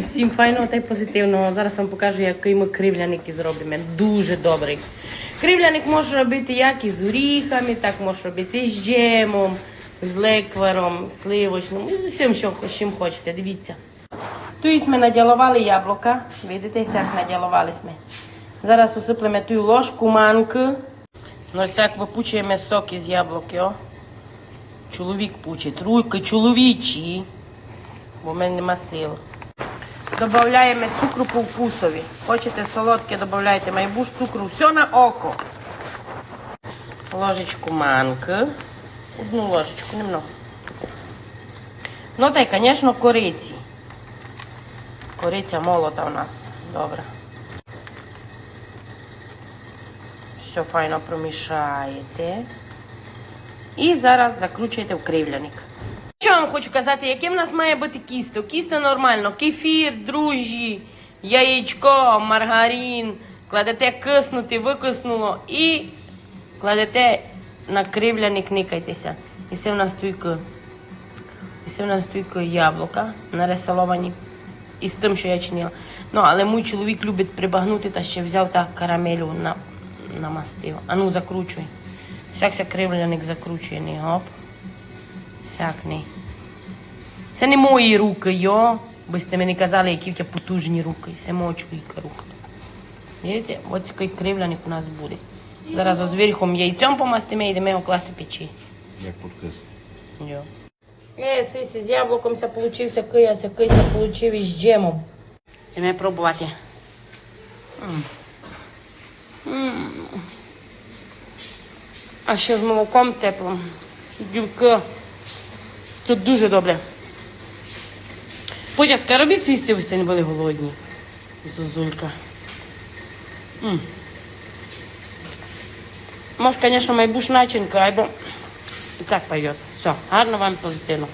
Всім файного та й позитивного. Зараз вам покажу, який ми кривляники зробимо. Дуже добрий. Кривляник може робити як із оріхами, так може робити і з джемом, з лекваром, сливочним, і з усім, що з чим хочете. Дивіться. Тут ми наділували яблука. Видите, як наділували ми. Зараз усиплемо ту ложку манки. Ну, як випучуємо сок із яблуки. О. Чоловік пучить. Руки чоловічі бо мене нема сил. Добавляємо цукру по вкусові. Хочете солодке, додавайте майбуш цукру. Все на око. Ложечку манки. Одну ложечку, немного. Ну та й, звісно, кориці. Кориця молота у нас. Добре. Все файно промішаєте. І зараз закручуєте в кривляник. Я вам хочу казати, яке в нас має бути кісто? Кісто нормально, кефір, дружжі, яєчко, маргарин, кладете киснути, викиснуло і кладете на кривляник, никайтеся. І це в нас тільки, і це в нас тільки яблука нарисовані. І з тим, що я чинила. Ну, але мій чоловік любить прибагнути та ще взяв та карамелю на, намастив. А ну закручуй. Сякся кривляник закручує, не гоп. Сякний. Це не мої руки, йо. Ви сте мені казали, які в тебе потужні руки. Це мого чоловіка руки. Видите, ось такий кривляник у нас буде. Зараз зверху яйцем помастимо і йдемо його класти в печі. Як подкисли. Йо. Е, сисі, з яблуком ся получився кияся, кися получив із джемом. Йдемо пробувати. М. М. А ще з молоком теплим. Дівки. Тут дуже добре. Потім ти робіть їсти, ви сьогодні були голодні. Зозулька. Може, звісно, майбуш начинка, або і так пойдет. Все, гарно вам позитивно.